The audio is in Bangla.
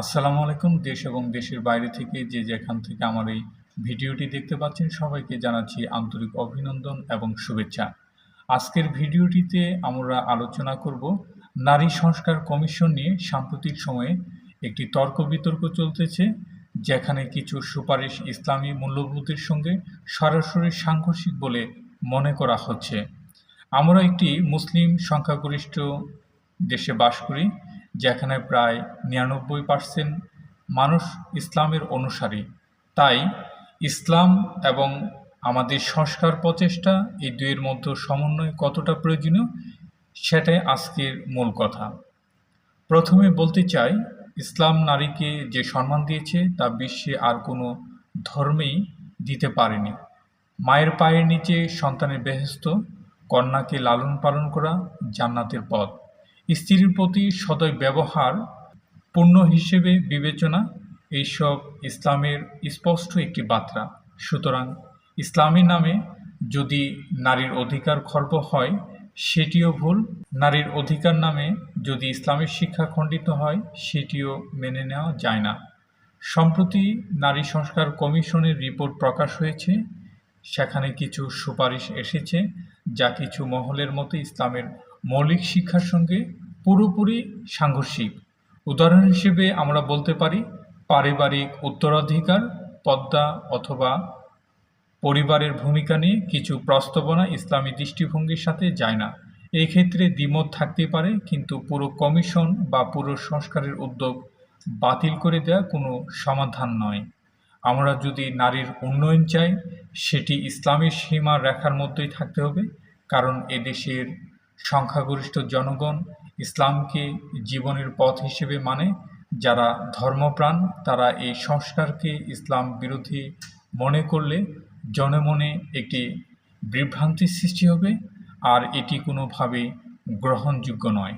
আসসালামু আলাইকুম, দেশ এবং দেশের বাইরে থেকে যে যেখান থেকে আমার এই ভিডিওটি দেখতে পাচ্ছেন, সবাইকে জানাচ্ছি আন্তরিক অভিনন্দন এবং শুভেচ্ছা। আজকের ভিডিওটিতে আমরা আলোচনা করব নারী সংস্কার কমিশন নিয়ে সাম্প্রতিক সময়ে একটি তর্ক বিতর্ক চলতেছে, যেখানে কিছু সুপারিশ ইসলামী মূল্যবোধের সঙ্গে সরাসরি সাংঘর্ষিক বলে মনে করা হচ্ছে। আমরা একটি মুসলিম সংখ্যাগরিষ্ঠ দেশে বাস করি যেখানে প্রায় নিরানব্বই পার্সেন্ট মানুষ ইসলামের অনুসারী। তাই ইসলাম এবং আমাদের সংস্কার প্রচেষ্টা এই দুইয়ের মধ্যে সমন্বয় কতটা প্রয়োজনীয়, সেটাই আজকের মূল কথা। প্রথমে বলতে চাই, ইসলাম নারীকে যে সম্মান দিয়েছে তা বিশ্বে আর কোনো ধর্মেই দিতে পারেনি। মায়ের পায়ের নিচে সন্তানের বেহেস্ত কন্যাকে লালন পালন করা জান্নাতের পথ। স্ত্রীর প্রতি সদয় ব্যবহার, পূর্ণ হিসেবে বিবেচনা, এইসব ইসলামের স্পষ্ট একটি বার্তা। সুতরাং ইসলামের নামে যদি নারীর অধিকার খর্ব হয়, সেটিও ভুল। নারীর অধিকার নামে যদি ইসলামের শিক্ষা খণ্ডিত হয়, সেটিও মেনে নেওয়া যায় না। সম্প্রতি নারী সংস্কার কমিশনের রিপোর্ট প্রকাশ হয়েছে। সেখানে কিছু সুপারিশ এসেছে, যা কিছু মহলের মতো ইসলামের মৌলিক শিক্ষার সঙ্গে পুরোপুরি সাংঘর্ষিক। উদাহরণ হিসেবে আমরা বলতে পারি, পারিবারিক উত্তরাধিকার, পদ্মা অথবা পরিবারের ভূমিকা নিয়ে কিছু প্রস্তাবনা ইসলামী দৃষ্টিভঙ্গির সাথে যায় না। এই ক্ষেত্রে দ্বিমত থাকতে পারে, কিন্তু পুরো কমিশন বা পুরো সংস্কারের উদ্যোগ বাতিল করে দেওয়া কোনো সমাধান নয়। আমরা যদি নারীর উন্নয়ন চাই, সেটি ইসলামের সীমা রেখার মধ্যেই থাকতে হবে, কারণ এদেশের সংখ্যাগরিষ্ঠ জনগণ ইসলামকে জীবনের পথ হিসেবে মানে যারা ধর্মপ্রাণ, তারা এই সংস্কারকে ইসলাম বিরোধী মনে করলে জনমনে একটি বিভ্রান্তির সৃষ্টি হবে, আর এটি কোনোভাবে গ্রহণযোগ্য নয়।